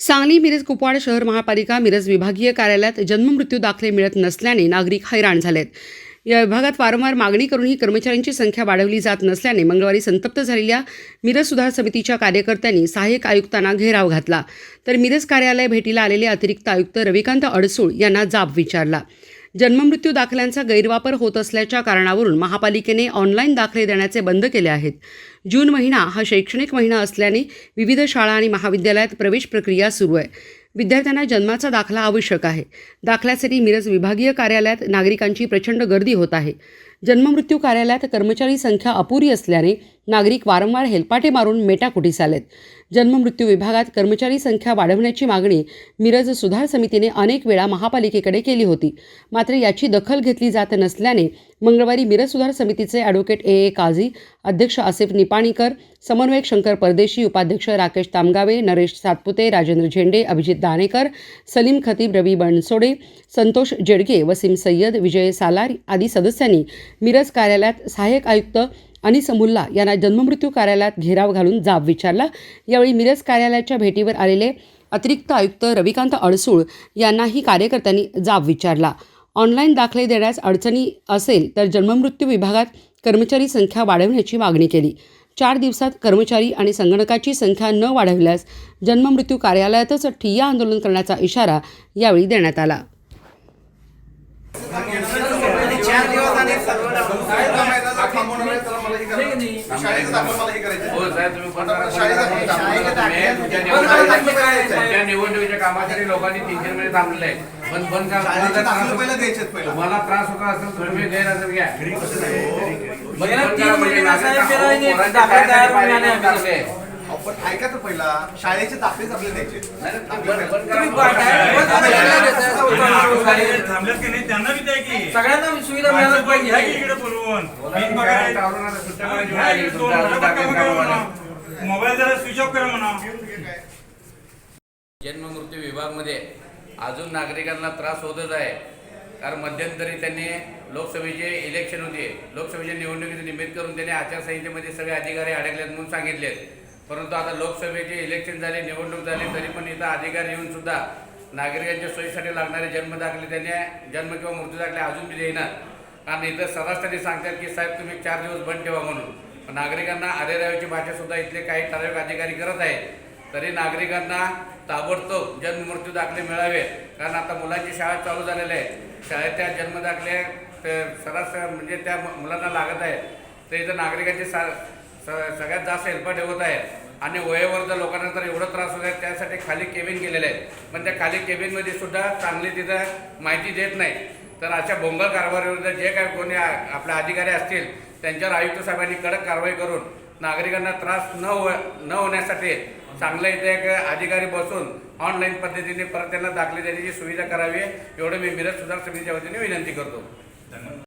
सांगली मिरज कुपवाड शहर महापालिका मिरज विभागीय कार्यालयात जन्ममृत्यू दाखले मिळत नसल्याने नागरिक हैराण झालेत. या विभागात वारंवार मागणी करूनही कर्मचाऱ्यांची संख्या वाढवली जात नसल्याने मंगळवारी संतप्त झालेल्या मिरज सुधार समितीच्या कार्यकर्त्यांनी सहाय्यक आयुक्तांना घेराव घातला. तर मिरज कार्यालय भेटीला आलेले अतिरिक्त आयुक्त रविकांत अडसूळ यांना जाब विचारला. जन्ममृत्यू दाखल्यांचा गैरवापर होत असल्याच्या कारणावरून महापालिकेने ऑनलाईन दाखले देण्याचे बंद केले आहेत. जून महिना हा शैक्षणिक महिना असल्याने विविध शाळा आणि महाविद्यालयात प्रवेश प्रक्रिया सुरू आहे. विद्यार्थ्यांना जन्माचा दाखला आवश्यक आहे. दाखल्यासाठी मिरज विभागीय कार्यालयात नागरिकांची प्रचंड गर्दी होत आहे. जन्ममृत्यू कार्यालयात कर्मचारी संख्या अपुरी असल्याने नागरिक वारंवार हेलपाटे मारून मेटाकुटीस आलेत. जन्ममृत्यू विभागात कर्मचारी संख्या वाढवण्याची मागणी मिरज सुधार समितीने अनेक वेळा महापालिकेकडे केली होती. मात्र याची दखल घेतली जात नसल्याने मंगळवारी मिरज सुधार समितीचे ॲडव्होकेट ए ए काझी अध्यक्ष आसिफ निपाणीकर समन्वयक शंकर परदेशी उपाध्यक्ष राकेश तामगावे नरेश सातपुते राजेंद्र झेंडे अभिजित दानेकर सलीम खतीब रवी बनसोडे संतोष जेडगे वसीम सय्यद विजय सालार आदी सदस्यांनी मिरज कार्यालयात सहाय्यक आयुक्त अनिस मुल्ला यांना जन्ममृत्यू कार्यालयात घेराव घालून जाब विचारला. यावेळी मिरज कार्यालयाच्या भेटीवर आलेले अतिरिक्त आयुक्त रविकांत अडसूळ यांनाही कार्यकर्त्यांनी जाब विचारला. ऑनलाईन दाखले देण्यास अडचणी असेल तर जन्ममृत्यू विभागात कर्मचारी संख्या वाढवण्याची मागणी केली. चार दिवसात कर्मचारी आणि संगणकाची संख्या न वाढविल्यास जन्ममृत्यू कार्यालयातच ठिय्या आंदोलन करण्याचा इशारा यावेळी देण्यात आला. हे निवडणुकीच्या- कामासाठी लोकांनी तीनशे आहे. पण बंद करा. शाळेचे तुम्हाला दाखलं त्रास- पहिलं द्यायचेत पहिला. तुम्हाला त्रास होता असेल तर तुम्ही गैरहजर घ्या. गेल्या करा तीन म्हणजे महिन्याला नागरिक साहेब अहो, केलं नाही, पोरांच्या दाखले तयार शाळेसाठी करून पाहिजे आले दाखले. अहो, पण ऐका तर पहिला. शाळेचे दाखलेच आपल्याला द्यायचे. बंद- करा. थांबल्यात की नाही त्यांना बी द्या की. सगळ्यांना सुविधा मिळायला पाहिजे. घ्या की इकडे बोलवून. हा, घ्या. इकडे दोन. म्हणा. मोबाईल जरा स्विच ऑफ करा म्हणा. जन्ममृत्यू विभागमध्ये अजून नागरिकांना त्रास होतच आहे. कारण मध्यंतरी त्यांनी लोकसभेचे इलेक्शन होते. लोकसभेच्या निवडणुकीचं निमित्त करून त्यांनी आचारसंहितेमध्ये सगळे अधिकारी अडकलेत म्हणून सांगितलेत. परंतु आता लोकसभेचे इलेक्शन झाले निवडणूक झाली तरी पण इथं अधिकारी येऊन सुद्धा नागरिकांच्या सोयीसाठी लागणारे जन्म दाखले त्यांनी जन्म किंवा मृत्यू दाखले अजून बी देणार कारण इथं सर्रास त्यांनी सांगतात की साहेब तुम्ही चार दिवस बंद ठेवा म्हणून. नागरिकांना अरेरावीची भाषा सुद्धा इथले काही ठराविक अधिकारी करत आहेत. तरी नागरिकांना ताबडतोब जन्म मृत्यू दाखले मिळावे. कारण आता मुलांची शाळा चालू झालेल्या आहे. शाळेत त्या जन्म दाखले सरास म्हणजे त्या मुलांना लागत आहे. तर इथं नागरिकांची सा सगळ्यात जास्त हेल्पट होत आहे. आणि वयोवर्ध लोकांना तर एवढं त्रास होत आहे त्यासाठी खाली केबिन केलेलं आहे. पण त्या खाली केबिनमध्ये सुद्धा चांगली तिथं माहिती देत नाही. तर अशा बोंगळ कारभारीविरुद्ध जे काय कोणी आपल्या आपले अधिकारी असतील त्यांच्यावर आयुक्त साहेबांनी कडक कारवाई करून नागरिकांना त्रास न हो न होण्यासाठी चांगलं इथे एक अधिकारी बसून ऑनलाईन पद्धतीने परत त्यांना दाखले देण्याची सुविधा करावी एवढं मी मिरज सुधार समितीच्या वतीने विनंती करतो. धन्यवाद.